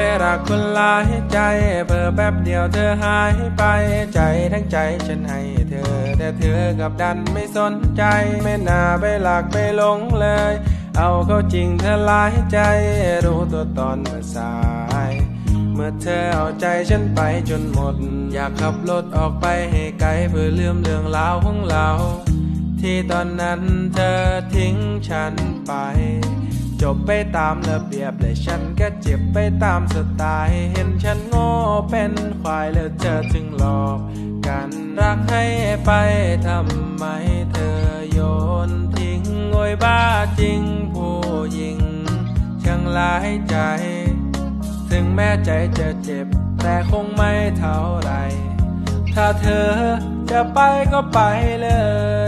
ไปรักคนหลายใจเพิ่อแป๊บเดียวเธอหายไปใจทั้งใจฉันให้เธอ แต่เธอกับดันไม่สนใจ ไม่น่าไปหลักไปหลงเลย เอาเข้าจริงเธอหลายใจรู้ตัวตอนเมื่อสาย เมื่อเธอเอาใจฉันไปจนหมด อยากขับรถออกไปให้ไกลเพื่อลืมเรื่องราวของเรา ที่ตอนนั้นเธอทิ้ง บไปตามระเบียบและฉันก็เจ็บไปตามสไตล์เห็นฉันโง่เป็นควายแล้วเธอจึงหลอกกันรักให้ไปทำไมเธอโยนทิ้งโอยบ้าจริงผู้หญิงช่างหลายใจ ถึงแม้ใจจะเจ็บแต่คงไม่เท่าไร ถ้าเธอจะไปก็ไปเลย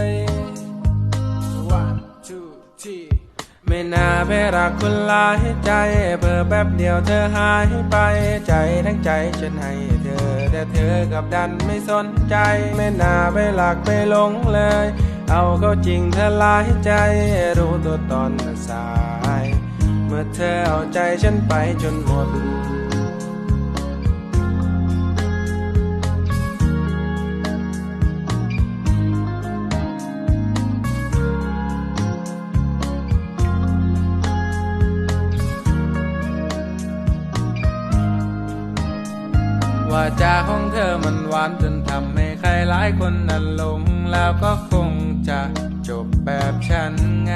ไม่น่าไปรักคนหลายใจเพิ่อแป๊บเดียวเธอหายไปใจทั้งใจฉันให้เธอ แต่เธอกับดันไม่สนใจ ไม่น่าไปหลักไปหลงเลย เอาเขาจริงเธอหลายใจ รู้ตัวตอนสาย เมื่อเธอเอาใจฉันไปจนหมด ว่าจาของเธอมันหวานจนทำให้ใครหลายคนนั้นหลง แล้วก็คงจะจบแบบฉันไง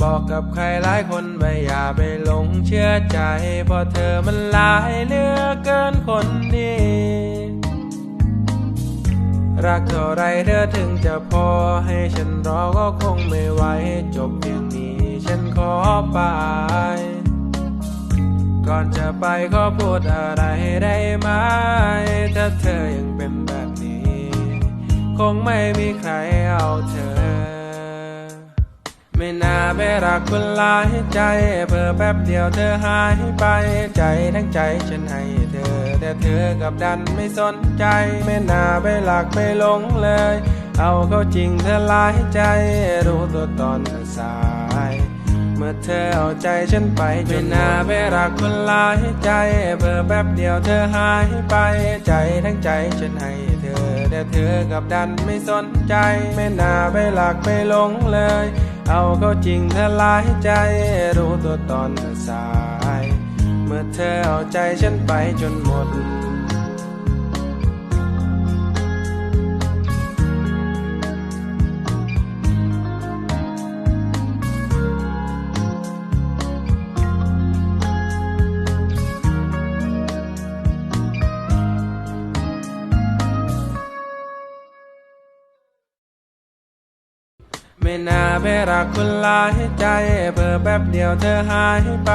บอกกับใครหลายคนไปอย่าไปหลงเชื่อใจ เพราะเธอมันหลายเลือเกินคนดีรักเท่าไรเธอถึงจะพอให้ฉันรอก็คงไม่ไหวจบเพียงนี้ฉันขอไป ก่อนจะไปขอพูดอะไรได้ไหม ถ้าเธอยังเป็นแบบนี้ คงไม่มีใครเอาเธอ ไม่น่าไปรักคนหลายใจ เพิ่อแป๊บเดียวเธอหายไป ใจทั้งใจฉันให้เธอ แต่เธอกับดันไม่สนใจ ไม่น่าไปหลักไปหลงเลย เอาเข้าจริงเธอหลายใจ รู้ตัวตอนเมื่อสา เมื่อเธอเอาใจฉันไปจนน่าไปรักคนหลายใจเพิ่อแป๊บเดียวเธอหายไปใจทั้งใจฉันให้เธอ แต่เธอกับดันไม่สนใจ ไม่น่าไปหลักไปหลงเลย เอาเข้าจริงเธอหลายใจ รู้ตัวตอนสาย เมื่อเธอเอาใจฉันไปจนหมด ไม่น่าไปรักคนหลายใจเพิ่อแป๊บเดียวเธอหายไป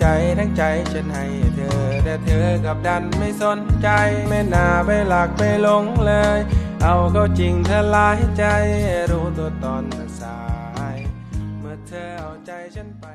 ใจทั้งใจฉันให้เธอ แต่เธอกับดันไม่สนใจ ไม่น่าไปหลักไปหลงเลย เอาเข้าจริงเธอหลายใจรู้ตัวตอนสาย เมื่อเธอเอาใจฉันไป